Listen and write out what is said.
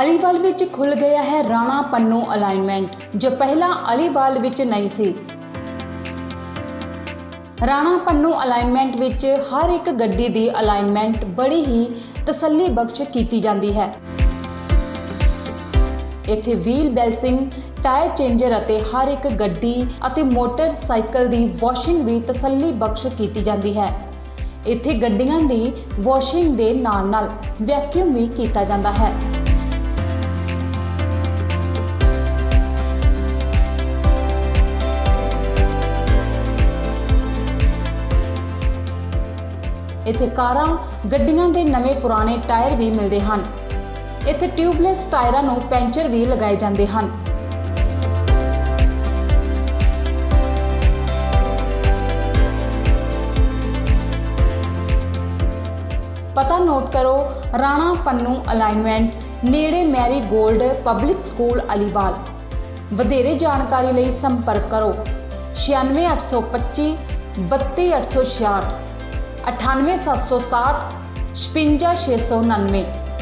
ਅਲੀਵਾਲ ਵਿੱਚ ਖੁੱਲ ਗਿਆ ਹੈ ਰਾਣਾ ਪੰਨੂ ਅਲਾਈਨਮੈਂਟ ਜੋ ਪਹਿਲਾਂ ਅਲੀਵਾਲ ਵਿੱਚ ਨਹੀਂ ਸੀ। ਰਾਣਾ ਪੰਨੂ ਅਲਾਈਨਮੈਂਟ ਵਿੱਚ ਹਰ ਇੱਕ ਗੱਡੀ ਦੀ ਅਲਾਈਨਮੈਂਟ ਬੜੀ ਹੀ ਤਸੱਲੀ ਬਖਸ਼ ਕੀਤੀ ਜਾਂਦੀ ਹੈ। ਇੱਥੇ ਵੀਲ ਬੈਲਸਿੰਗ ਟਾਇਰ ਚੇਂਜਰ ਅਤੇ ਹਰ ਇੱਕ ਗੱਡੀ ਅਤੇ ਮੋਟਰਸਾਈਕਲ ਦੀ ਵਾਸ਼ਿੰਗ ਵੀ ਤਸੱਲੀ ਬਖਸ਼ ਕੀਤੀ ਜਾਂਦੀ ਹੈ। ਇੱਥੇ ਗੱਡੀਆਂ ਦੀ ਵਾਸ਼ਿੰਗ ਦੇ ਨਾਲ-ਨਾਲ ਵੈਕਿਊਮ ਵੀ ਕੀਤਾ ਜਾਂਦਾ ਹੈ। ਇੱਥੇ ਕਾਰਾਂ, ਗੱਡੀਆਂ ਦੇ ਨਵੇਂ ਪੁਰਾਣੇ ਟਾਇਰ ਵੀ ਮਿਲਦੇ ਹਨ। ਇੱਥੇ ਟਿਊਬਲੈਸ ਟਾਇਰਾਂ ਨੂੰ ਪੈਂਚਰ ਵੀ ਲਗਾਏ ਜਾਂਦੇ ਹਨ। ਪਤਾ ਨੋਟ ਕਰੋ, ਰਾਣਾ ਪੰਨੂ ਅਲਾਈਨਮੈਂਟ, ਨੇੜੇ Mary gold public school Aliwal. ਵਧੇਰੇ ਜਾਣਕਾਰੀ ਲਈ ਸੰਪਰਕ ਕਰੋ। 96825 32866 98767 56699